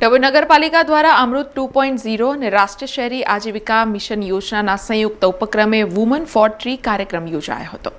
ડભોઈ નગરપાલિકા દ્વારા અમૃત two point zero અને રાષ્ટ્રીય શહેરી આજીવિકા મિશન યોજનાના સંયુક્ત ઉપક્રમે વુમન ફોર ટ્રી કાર્યક્રમ યોજાયો હતો.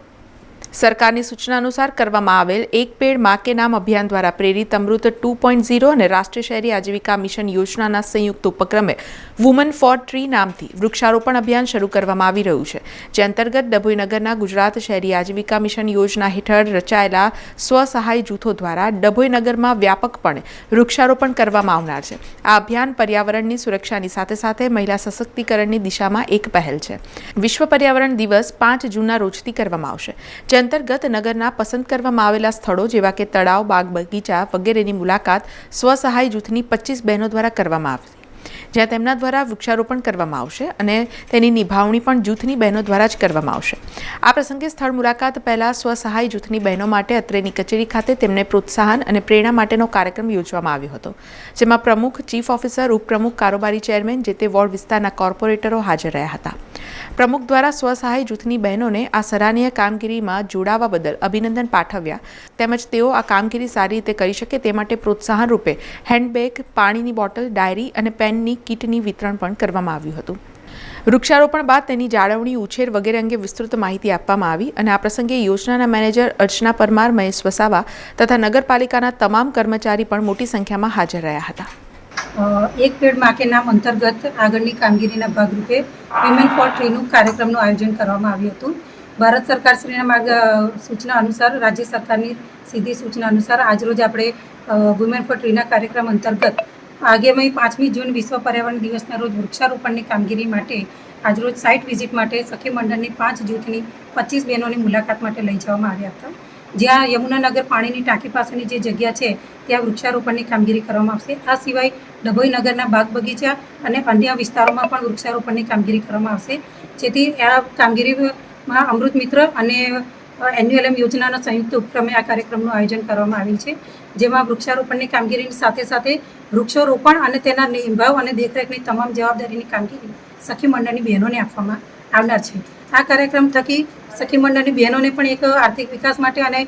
સરકારની સૂચના અનુસાર કરવામાં આવેલ એક પેડ મા કે નામ અભિયાન દ્વારા પ્રેરિત અમૃત ટુ પોઈન્ટ ઝીરો અને રાષ્ટ્રીય શહેરી આજીવિકા મિશન યોજનાના સંયુક્ત ઉપક્રમે વુમન ફોર ટ્રી નામથી વૃક્ષારોપણ અભિયાન શરૂ કરવામાં આવી રહ્યું છે, જે અંતર્ગત ડભોઈ નગરના ગુજરાત શહેરી આજીવિકા મિશન યોજના હેઠળ રચાયેલા સ્વસહાય જૂથો દ્વારા ડભોઈ નગરમાં વ્યાપકપણે વૃક્ષારોપણ કરવામાં આવનાર છે. આ અભિયાન પર્યાવરણની સુરક્ષાની સાથે સાથે મહિલા સશક્તિકરણની દિશામાં એક પહેલ છે. વિશ્વ પર્યાવરણ દિવસ પાંચ જૂનના રોજથી કરવામાં આવશે અંતર્ગત નગરના પસંદ કરવામાં આવેલા સ્થળો જેવા કે તળાવ, બાગ બગીચા વગેરેની મુલાકાત સ્વસહાય જૂથની પચીસ બહેનો દ્વારા કરવામાં આવશે જ્યાં તેમના દ્વારા વૃક્ષારોપણ કરવામાં આવશે અને તેની નિભાવણી પણ જૂથની બહેનો દ્વારા જ કરવામાં આવશે. આ પ્રસંગે સ્થળ મુલાકાત પહેલાં સ્વસહાય જૂથની બહેનો માટે અત્રેની કચેરી ખાતે તેમને પ્રોત્સાહન અને પ્રેરણા માટેનો કાર્યક્રમ યોજવામાં આવ્યો હતો, જેમાં પ્રમુખ, ચીફ ઓફિસર, ઉપપ્રમુખ, કારોબારી ચેરમેન જે તે વોર્ડ વિસ્તારના કોર્પોરેટરો હાજર રહ્યા હતા. પ્રમુખ દ્વારા સ્વસહાય જૂથની બહેનોને આ સરાહનીય કામગીરીમાં જોડાવા બદલ અભિનંદન પાઠવ્યા. તેમજ તેઓ આ કામગીરી સારી રીતે કરી શકે તે માટે પ્રોત્સાહન રૂપે હેન્ડબેગ, પાણીની બોટલ, ડાયરી અને પેનની કીટની વિતરણ પણ કરવામાં આવ્યું હતું. વૃક્ષારોપણ બાદ તેની જાળવણી, ઉછેર વગેરે અંગે વિસ્તૃત માહિતી આપવામાં આવી અને આ પ્રસંગે યોજનાના મેનેજર અર્ચના પરમાર, મહેશ વસાવા તથા નગરપાલિકાના તમામ કર્મચારી પણ મોટી સંખ્યામાં હાજર રહ્યા હતા. એક પેડ માકેનામ નામ અંતર્ગત આગળની કામગીરીના ભાગરૂપે વિમેન ફોર ટ્રીનું કાર્યક્રમનું આયોજન કરવામાં આવ્યું હતું. ભારત સરકારશ્રીના માર્ગ સૂચના અનુસાર, રાજ્ય સરકારની સીધી સૂચના અનુસાર આજરોજ આપણે વુમેન ફોર ટ્રીના કાર્યક્રમ અંતર્ગત આગામી પાંચમી જૂન વિશ્વ પર્યાવરણ દિવસના રોજ વૃક્ષારોપણની કામગીરી માટે આજરોજ સાઇટ વિઝિટ માટે સખી મંડળની પાંચ જૂથની પચીસ બહેનોની મુલાકાત માટે લઈ જવામાં આવ્યા હતા. જ્યાં યમુનાનગર પાણીની ટાંકી પાસેની જે જગ્યા છે, ત્યાં વૃક્ષારોપણની કામગીરી કરવામાં આવશે. આ સિવાય ડભોઈ નગરના બાગ બગીચા અને અન્ય વિસ્તારોમાં પણ વૃક્ષારોપણની કામગીરી કરવામાં આવશે. જેથી આ કામગીરીમાં અમૃત મિત્ર અને એન્યુએલએમ યોજનાના સંયુક્ત ઉપક્રમે આ કાર્યક્રમનું આયોજન કરવામાં આવેલ છે. જેમાં વૃક્ષારોપણની કામગીરીની સાથે સાથે વૃક્ષારોપણ અને તેના નિભાવ અને દેખરેખની તમામ જવાબદારીની કામગીરી સખી મંડળની બહેનોને આપવામાં આવનાર છે. આ કાર્યક્રમ થકી સખી મંડળની બહેનોને પણ એક આર્થિક વિકાસ માટે અને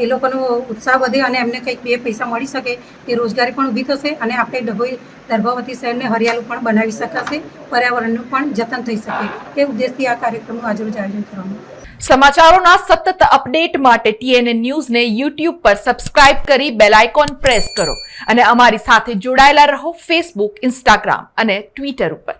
એ લોકોનો ઉત્સાહ વધે અને એમને કંઈક બે પૈસા મળી શકે એ રોજગારી પણ ઊભી થશે અને આપણે ડભોઈ દર્ભાવતી શહેરને હરિયાળું પણ બનાવી શકાશે, પર્યાવરણનું પણ જતન થઈ શકે એ ઉદ્દેશથી આ કાર્યક્રમનું આજરોજ આયોજન કરવામાં સમાચારોના સતત અપડેટ માટે ટીએનએ ન્યૂઝને યુટ્યુબ પર સબસ્ક્રાઇબ કરી બેલ આઇકોન પ્રેસ કરો અને અમારી સાથે જોડાયેલા રહો ફેસબુક, ઇન્સ્ટાગ્રામ અને ટ્વિટર ઉપર.